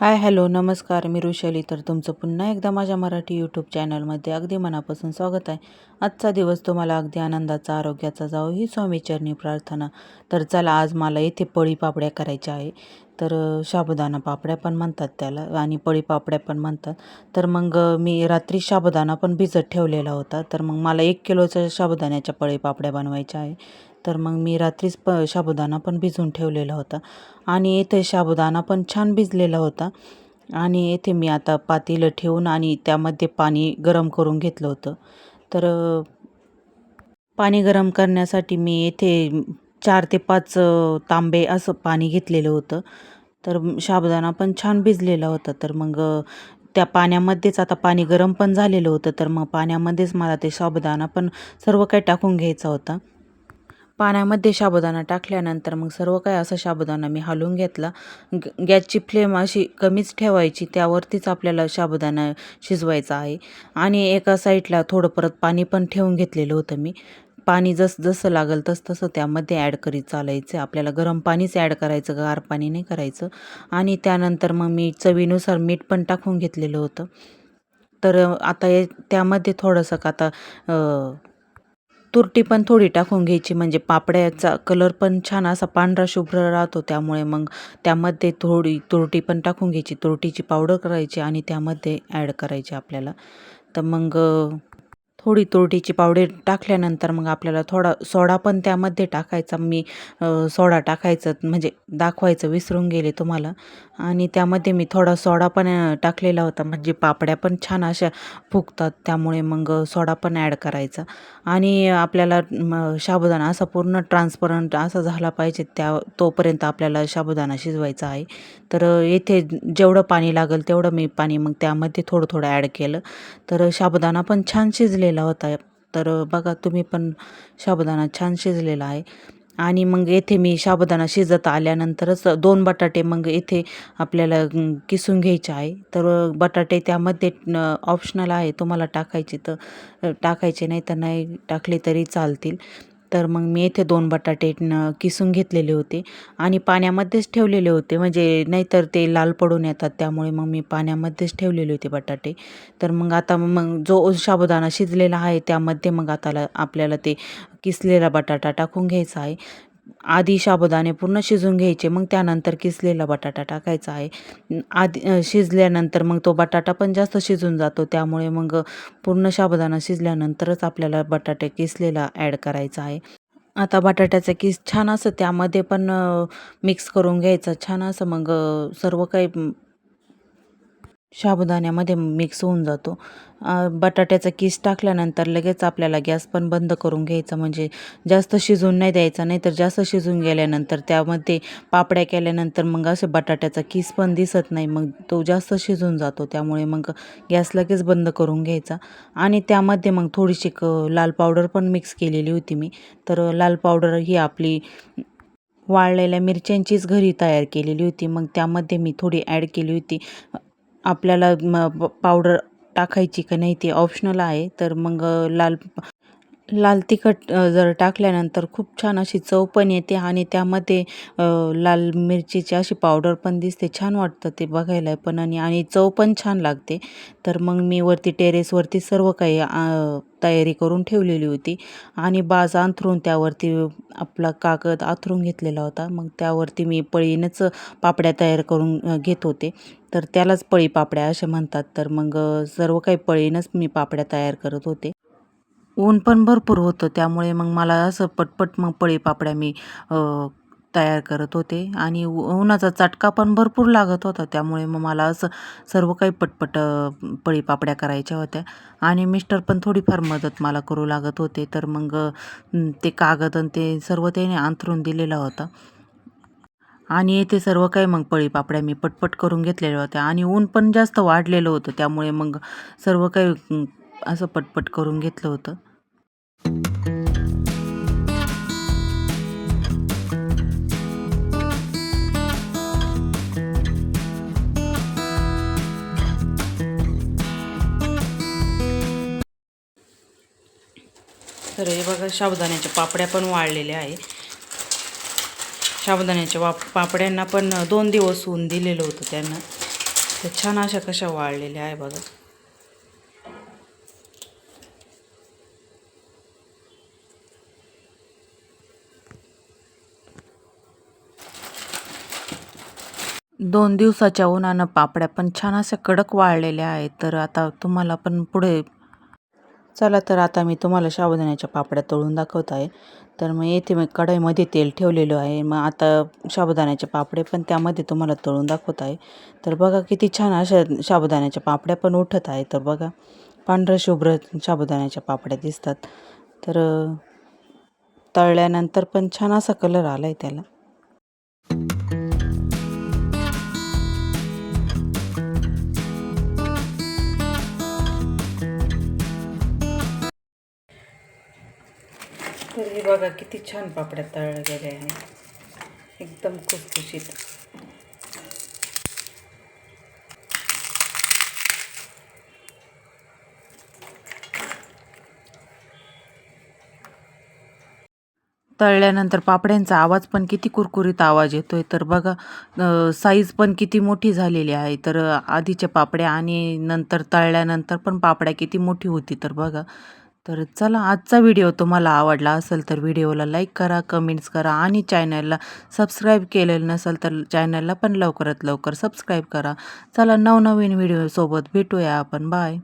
Hi hello नमस्कार मी ऋषाली. तर तुमचं पुन्हा एकदा माझ्या मराठी यूट्यूब चॅनलमध्ये अगदी मनापासून स्वागत आहे. आजचा दिवस तुम्हाला अगदी आनंदाचा आरोग्याचा जावो ही स्वामीचरणी प्रार्थना. तर चला आज मला इथे पळी पापड्या करायच्या आहे. तर साबुदाणा पापड्या पण म्हणतात त्याला आणि पळी पापड्या पण म्हणतात. तर मग मी रात्री साबुदाणा पण भिजत ठेवलेला होता. तर मग मला एक किलोच्या साबुदाण्याच्या पळी पापड्या बनवायच्या आहे. तर मग मी रात्रीच प साबुदाणा पण भिजवून ठेवलेला होता. आणि इथे साबुदाणा पण छान भिजलेला होता. आणि येथे मी आता पातेलं ठेवून आणि त्यामध्ये पाणी गरम करून घेतलं होतं. तर पाणी गरम करण्यासाठी मी येथे चार ते पाच तांबे असं पाणी घेतलेलं होतं. तर साबुदाणा पण छान भिजलेला होता. तर मग त्या पाण्यामध्येच आता पाणी गरम पण झालेलं होतं. तर मग पाण्यामध्येच मला ते साबुदाणा पण सर्व काही टाकून घ्यायचा होता. पाण्यामध्ये साबुदाणा टाकल्यानंतर मग सर्व काही असं साबुदाणा मी हलवून घेतला. ग गॅसची फ्लेम अशी कमीच ठेवायची त्यावरतीच आपल्याला साबुदाणा शिजवायचा आहे. आणि एका साईडला थोडं परत पाणी पण ठेवून घेतलेलं होतं मी. पाणी जसं जसं लागेल तसं तसं त्यामध्ये ॲड करीत चालायचं. आपल्याला गरम पाणीच ॲड करायचं गार पाणी नाही करायचं. आणि त्यानंतर मग मी चवीनुसार मीठ पण टाकून घेतलेलं होतं. तर आता हे त्यामध्ये थोडंसं का आता तुरटी पण थोडी टाकून घ्यायची. म्हणजे पापड्याचा कलर पण छान असा पांढरा शुभ्र राहतो. त्यामुळे मग त्यामध्ये थोडी तुरटी पण टाकून घ्यायची. तुरटीची पावडर करायची आणि त्यामध्ये ॲड करायची आपल्याला. तर मग थोडी तुरटीची पावडर टाकल्यानंतर मग आपल्याला थोडा सोडा पण त्यामध्ये टाकायचा. मी सोडा टाकायचं म्हणजे दाखवायचं विसरून गेले तुम्हाला. आणि त्यामध्ये मी थोडा सोडा पण टाकलेला होता. म्हणजे पापड्या पण छान अशा फुगतात. त्यामुळे मग सोडा पण ॲड करायचा. आणि आपल्याला म साबुदाणा असा पूर्ण ट्रान्सपरंट असा झाला पाहिजे. त्या तोपर्यंत आपल्याला साबुदाणा शिजवायचा आहे. तर येथे जेवढं पाणी लागेल तेवढं मी पाणी मग त्यामध्ये थोडं थोडं ॲड केलं. तर साबुदाणा पण छान शिजलेला होता. तर बघा तुम्ही पण साबुदाणा छान शिजलेला आहे. आणि मग येथे मी साबुदाणा शिजत आल्यानंतरच दोन बटाटे मग येथे आपल्याला किसून घ्यायचे आहे. तर बटाटे त्यामध्ये ऑप्शनल आहे. तुम्हाला टाकायचे तर टाकायचे नाही तर नाही टाकले तरी चालतील. तर मग मी येथे दोन बटाटे किसून घेतलेले होते आणि पाण्यामध्येच ठेवलेले होते. म्हणजे नाहीतर ते लाल पडून येतात त्यामुळे मग मी पाण्यामध्येच ठेवलेले होते बटाटे. तर मग आता मग जो साबुदाणा शिजलेला आहे त्यामध्ये मग आता आपल्याला ते किसलेला बटाटा टाकून घ्यायचा आहे. आधी साबुदाणे पूर्ण शिजून घ्यायचे मग त्यानंतर किसलेला बटाटा टाकायचा आहे. आधी शिजल्यानंतर मग तो बटाटा पण जास्त शिजून जातो त्यामुळे मग पूर्ण साबुदाणा शिजल्यानंतरच आपल्याला बटाटे किसलेला ॲड करायचा आहे. आता बटाट्याचा किस छान असं त्यामध्ये पण मिक्स करून घ्यायचं छान असं मग सर्व काही साबुदाण्यामध्ये मिक्स होऊन जातो. बटाट्याचा किस टाकल्यानंतर लगेच आपल्याला गॅस पण बंद करून घ्यायचा. म्हणजे जास्त शिजून नाही द्यायचा नाही तर जास्त शिजून गेल्यानंतर त्यामध्ये पापड्या केल्यानंतर मग असे बटाट्याचा किस पण दिसत नाही. मग तो जास्त शिजून जातो. त्यामुळे मग गॅस लगेच बंद करून घ्यायचा. आणि त्यामध्ये मग थोडीशी क लाल पावडर पण मिक्स केलेली होती मी. तर लाल पावडर ही आपली वाळलेल्या मिरच्यांचीच घरी तयार केलेली होती. मग त्यामध्ये मी थोडी ॲड केली होती. आपल्याला म पावडर टाकायची का नाही ते ऑप्शनल आहे. तर मग लाल लाल तिखट जर टाकल्यानंतर खूप छान अशी चव पण येते आणि त्यामध्ये लाल मिरचीची अशी पावडर पण दिसते. छान वाटतं ते बघायला पण आणि आणि चव पण छान लागते. तर मग मी वरती टेरेसवरती सर्व काही तयारी करून ठेवलेली होती आणि बाज अंथरून त्यावरती आपला कागद आथरून घेतलेला होता. मग त्यावरती मी पळीनंच पापड्या तयार करून घेत होते. तर त्यालाच पळी पापड्या असे म्हणतात. तर मग सर्व काही पळीनंच मी पापड्या तयार करत होते. ऊन पण भरपूर होतं. त्यामुळे मग मला असं पटपट मग पळीपापड्या मी तयार करत होते. आणि उ उन्हाचा चटका पण भरपूर लागत होता. त्यामुळे मग मला असं सर्व काही पटपट पळीपापड्या पळी पापड्या करायच्या होत्या. आणि मिस्टर पण थोडीफार मदत मला करू लागत होते. तर मग ते कागद आणि ते सर्व त्याने अंथरून दिलेला होता. आणि येथे सर्व काही मग पळी पापड्या मी पटपट करून घेतलेल्या होत्या. आणि ऊन पण जास्त वाढलेलं होतं. त्यामुळे मग सर्व काही असं पटपट करून घेतलं होतं. तर हे बघा साबुदाण्याच्या पापड्या पण वाळलेल्या आहे साबुदाण्याच्या वाप पापड्यांना पण दोन दिवस ऊन दिलेलं होतं त्यांना. तर छान अशा कशा वाळलेल्या आहे बघा. दोन दिवसाच्या उन्हानं पापड्या पण छान अशा कडक वाळलेल्या आहेत. तर आता तुम्हाला पण पुढे चला तर आता मी तुम्हाला साबुदाण्याच्या पापड्या तळून दाखवत आहे तर मग येथे मी कढईमध्ये तेल ठेवलेलं आहे. मग आता साबुदाण्याचे पापडे पण त्यामध्ये तुम्हाला तळून दाखवत आहे तर बघा किती छान अशा साबुदाण्याच्या पापड्या पण उठत आहे. तर बघा पांढरं शुभ्र साबुदाण्याच्या पापड्या दिसतात. तर तळल्यानंतर पण छान असा कलर आला आहे त्याला. बघा किती छान पापड्या तळल्या गेल्या आहेत. एकदम खुसखुशीत. तळल्यानंतर पापड्यांचा आवाज पण किती कुरकुरीत आवाज येतोय. तर बघा साईज पण किती मोठी झालेली आहे. तर आधीच्या पापड्या आणि नंतर तळल्यानंतर पण पापड्या किती मोठी होती. तर बघा तर चला आजचा व्हिडिओ तुम्हाला आवडला असेल तर व्हिडिओला लाईक करा कमेंट्स करा आणि चॅनलला सबस्क्राईब केलेलं नसेल तर चॅनलला पण लवकरात लवकर सबस्क्राईब करा. चला नवनवीन व्हिडिओसोबत भेटूया आपण. बाय.